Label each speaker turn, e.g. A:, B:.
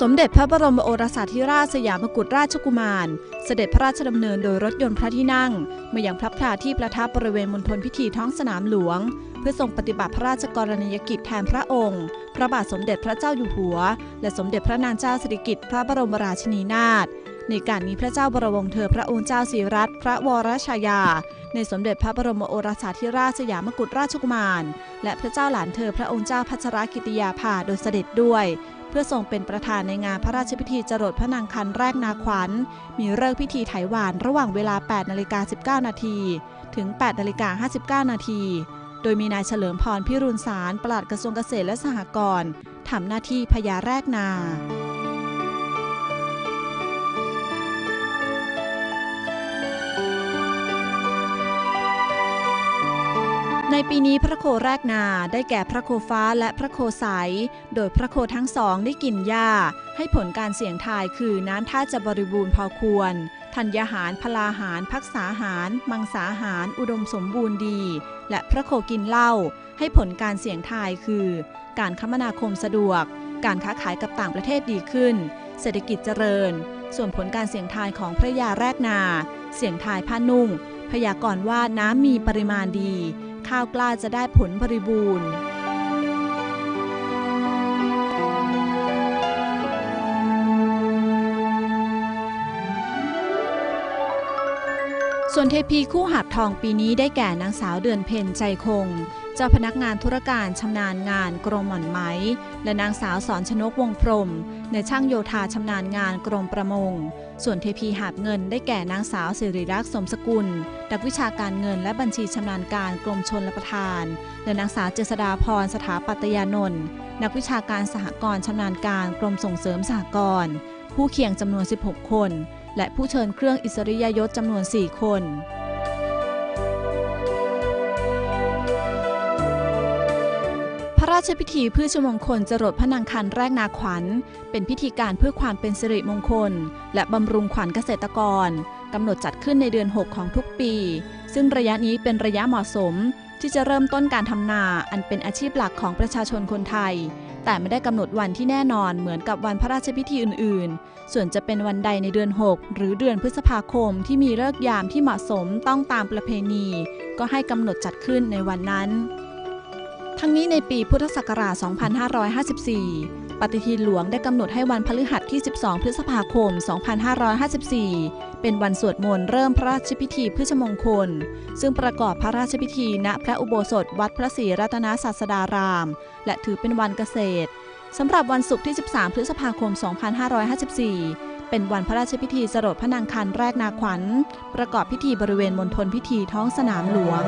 A: สมเด็จพระบรมโอรสาธิราชสยามกุฎราชกุมาร เสด็จพระราชดำเนินโดยรถยนต์พระที่นั่ง มายังพระพลาที่ประทับบริเวณมณฑลพิธีท้องสนามหลวง เพื่อทรงปฏิบัติพระราชกรณียกิจแทนพระองค์ พระบาทสมเด็จพระเจ้าอยู่หัว และสมเด็จพระนางเจ้าสิริกิติ์พระบรมราชินีนาถ ในการนี้พระเจ้าบรมวงศ์เธอพระองค์เจ้าศรีรัตพระวรชายา ในสมเด็จพระบรมโอรสาธิราชสยามกุฎราชกุมาร และพระเจ้าหลานเธอพระองค์เจ้าพัชรกิติยาภาโดยเสด็จด้วย เพื่อทรงเป็นประธานในงานพระราชพิธีจรดพระนางคันแรกนาขวัญ มีเลิกพิธีไถหวานระหว่างเวลา 8นาฬิกา19 นาทีถึง8นาฬิกา59 นาทีโดยมีนายเฉลิมพรพิรุณสารปลัดกระทรวงเกษตรและสหกรณ์ทำหน้าที่พญาแรกนา ในปีนี้พระโคแรกนาได้แก่พระโคฟ้าและพระโคใส โดยพระโคทั้งสองได้กินหญ้า ให้ผลการเสี่ยงทายคือน้ำท่าจะบริบูรณ์พอควร ธัญญาหารพลาหาร พักษาหาร มังสาหาร อุดมสมบูรณ์ดี และพระโคกินเหล้าให้ผลการเสี่ยงทายคือ การคมนาคมสะดวก การค้าขายกับต่างประเทศดีขึ้น เศรษฐกิจเจริญ ส่วนผลการเสี่ยงทายของพระยาแรกนา เสี่ยงทายผ้านุ่ง พยากรณ์ว่าน้ำมีปริมาณดี ข้าวกล้าจะได้ผลบริบูรณ์ ส่วนเทพีคู่หาบทองปีนี้ได้แก่นางสาวเดือนเพ็ญใจคง เจ้าพนักงานธุรการชำนาญงานกรมหม่อนไหม และนางสาวสอนชนกวงพรม ในช่างโยธาชำนาญงานกรมประมง ส่วนเทพีหาบเงินได้แก่นางสาวสิริรักษ์สมสกุลนักวิชาการเงินและบัญชีชำนาญการกรมชนและประทาน และนางสาวเจษดาพรสถาปัตยานนท์นักวิชาการสหกรณ์ชำนาญการกรมส่งเสริมสหกรณ์ผู้เคียงจำนวน 16 คน และผู้เชิญเครื่องอิสริยยศจำนวน 4 คนพระราชพิธีพืชมงคลจรดพระนางคันแรกนาขวัญ เป็นพิธีการเพื่อความเป็นสิริมงคล และบำรุงขวัญเกษตรกรกำหนดจัดขึ้นในเดือน 6 ของทุกปี ซึ่งระยะนี้เป็นระยะเหมาะสม ที่จะเริ่มต้นการทำนาอันเป็นอาชีพหลักของประชาชนคนไทย แต่ไม่ได้กำหนดวันที่แน่นอนเหมือนกับวันพระราชพิธีอื่น ๆ ส่วนจะเป็นวันใดในเดือน 6 หรือเดือนพฤษภาคมที่มีเลิกยามที่เหมาะสมต้องตามประเพณี ก็ให้กำหนดจัดขึ้นในวันนั้น ทั้งนี้ในปีพุทธศักราช 2554 ปฏิทินหลวงได้กำหนดให้วันพฤหัสที่ 12 พฤษภาคม 2554 เป็นวันสวดมนต์เริ่มพระราชพิธีพฤชมงคล ซึ่งประกอบพระราชพิธีณพระอุโบสถวัดพระศรีรัตนศาสดาราม และถือเป็นวันเกษตรสำหรับวันศุกร์ที่ 13 พฤษภาคม 2554 เป็นวันพระราชพิธีสรดพระนางคันแรกนาขวัญ ประกอบพิธีบริเวณมณฑลพิธีท้องสนามหลวง